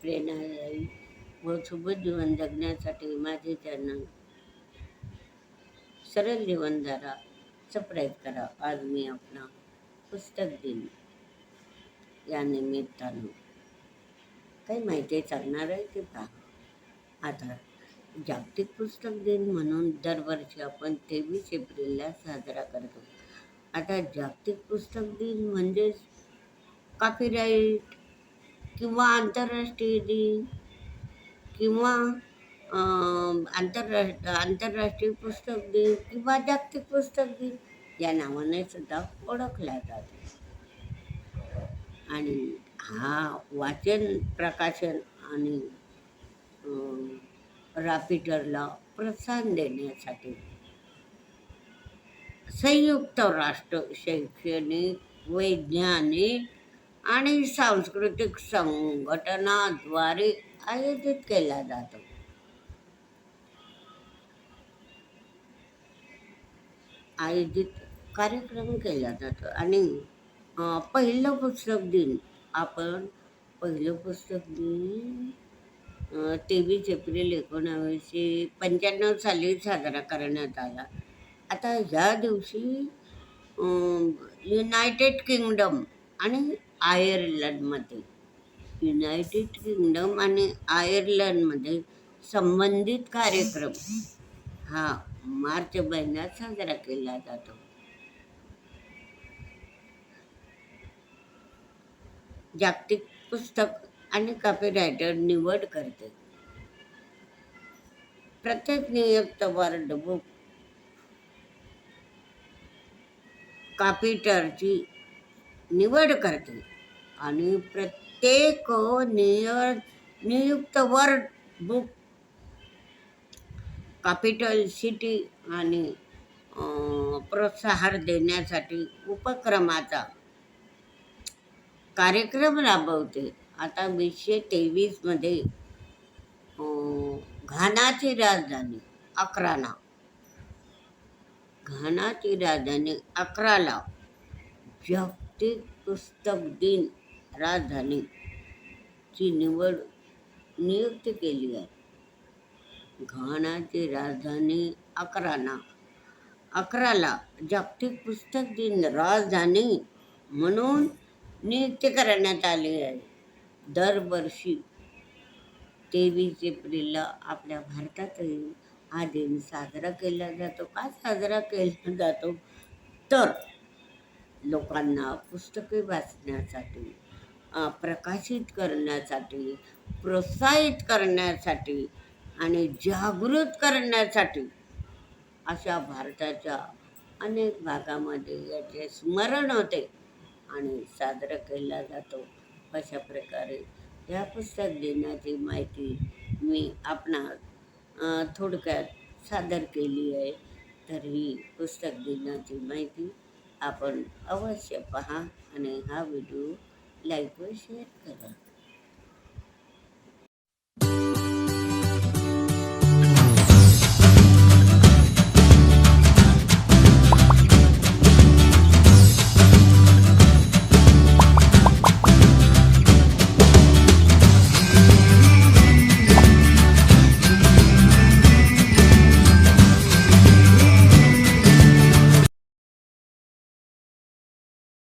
प्रेरणादायी व सुबोध जीवन जगण्यासाठी माझे त्यांना सरळ जीवनधारा प्रयत्न करा. आज मी आपला पुस्तक दिन या निमित्तानं. काही माहिती चालणार आहे ते पहा. आता जागतिक पुस्तक दिन म्हणून दरवर्षी आपण तेवीस एप्रिलला साजरा करतो. आता जागतिक पुस्तक दिन म्हणजेच कॉपीराईट किंवा आंतरराष्ट्रीय दिन किंवा आंतरराष्ट्र आंतरराष्ट्रीय पुस्तक दिन किंवा जागतिक पुस्तक दिन या नावाने सुद्धा ओळखला जातो आणि हा वाचन प्रकाशन आणि रॅपिटरला प्रोत्साहन देण्यासाठी संयुक्त राष्ट्र शैक्षणिक वैज्ञानिक आणि सांस्कृतिक संघटनाद्वारे आयोजित केला जातो. आयोजित कार्यक्रम केला जातो. आणि पहिलं पुस्तक दिन आपण पहिलं पुस्तक दिन तेवीस एप्रिल एकोणावीसशे पंच्याण्णव साली साजरा करण्यात आला. आता ह्या दिवशी युनायटेड किंगडम आणि आयर्लंडमध्ये. युनायटेड किंगडम आणि आयर्लंडमध्ये संबंधित कार्यक्रम हा मार्च महिन्यात साजरा केला जातो. जागतिक पुस्तक आणि कॉपीरायटर निवड करते. प्रत्येक नियुक्त वर्ड बुक कॉपीटरची निवड करते. आणि प्रत्येक निय नियुक्त वर्ड बुक कॅपिटल सिटी आणि प्रोत्साहन देण्यासाठी उपक्रमाचा कार्यक्रम राबवते. आता वीसशे तेवीसमध्ये घानाची राजधानी अकराला. घानाची राजधानी अकराला जागतिक पुस्तक दिन राजधानी ची निवड नियुक्त केली आहे. घानाची राजधानी अकराना. अकराला जागतिक पुस्तक दिन राजधानी म्हणून नियुक्त करण्यात आली आहे. दरवर्षी तेवीस एप्रिलला आपल्या भारतातही हा दिन साजरा केला जातो. का साजरा केला जातो? तर लोकांना पुस्तके वाचण्यासाठी प्रकाशित करण्यासाठी प्रोत्साहित करण्यासाठी आणि जागृत करण्यासाठी अशा भारताच्या अनेक भागामध्ये याचे स्मरण होते आणि साजरं केला जातो. अशा प्रकारे या पुस्तक दिनाची माहिती मी आपणास थोडक्यात सादर केली आहे. तर ही पुस्तक दिनाची माहिती आपण अवश्य पहा आणि हा व्हिडिओ लाईक व शेअर करा.